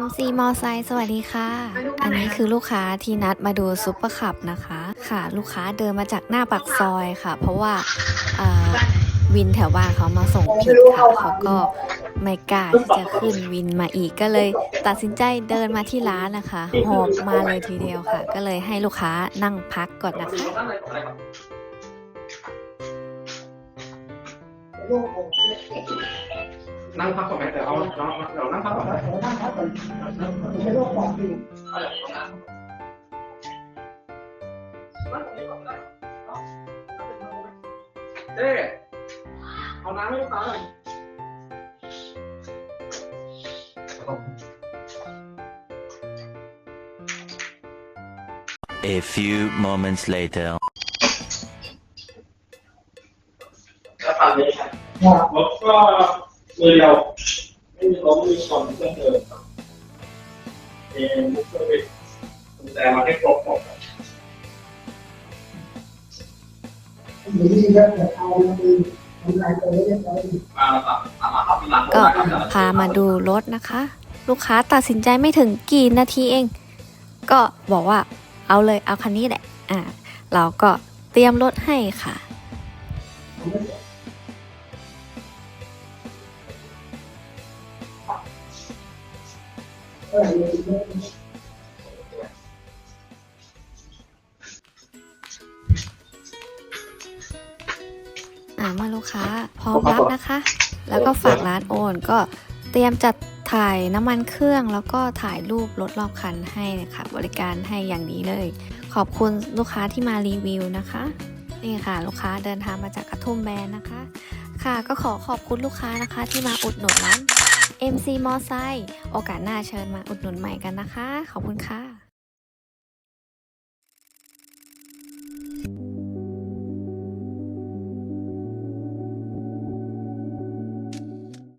MC มอไซค์สวัสดีค่ะ อันนี้คือลูกค้าที่นัดมาดูซุปเปอร์คับนะคะ ค่ะ ลูกค้าเดินมาจากหน้าปากซอยค่ะ เพราะว่าเอ่อวินแถวบ้านเขามาส่งผิดค่ะเขาก็ไม่กล้าที่จะขึ้นวินมาอีกก็เลย ตัดสินใจเดินมาที่ร้านนะคะหอบมาเลยทีเดียวค่ะ ก็เลยให้ลูกค้านั่งพักก่อนนะคะ นั่งพักก่อนไหมแต่เอาเราเรานั่งพักก่อนนะเจ๊เอาน้ำให้ลูกค้าหน่อย A few moments later. แล้วปั่นเลยครับรถก็ มือเดียวไม่มีล้มไม่มีชนเครื่องเดินเอ็นบุกเกอร์วิทกุญแจมาให้ครบหมดนี่ก็จะเอามือทำลายตัวเรียบร้อยมาตัดสามารถขับก็พามาดูรถนะคะ ลูกค้าตัดสินใจไม่ถึงกี่นาทีเอง ก็บอกว่าเอาเลยเอาคันนี้แหละ อ่า เราก็เตรียมรถให้ค่ะ อ่าเมื่อลูกค้า พร้อมรับนะคะ แล้วก็ฝากร้านโอนก็เตรียมจัดถ่ายน้ำมันเครื่องแล้วก็ถ่ายรูปรถรอบคันให้นะคะบริการให้อย่างดีเลย ขอบคุณลูกค้าที่มารีวิวนะคะ นี่ค่ะ ลูกค้าเดินทางมาจากกระทุ่มแบนนะคะ ค่ะก็ขอขอบคุณลูกค้านะคะที่มาอุดหนุนร้าน MC มอไซค์โอกาสหน้าเชิญมาอุดหนุนใหม่กันนะคะ ขอบคุณค่ะ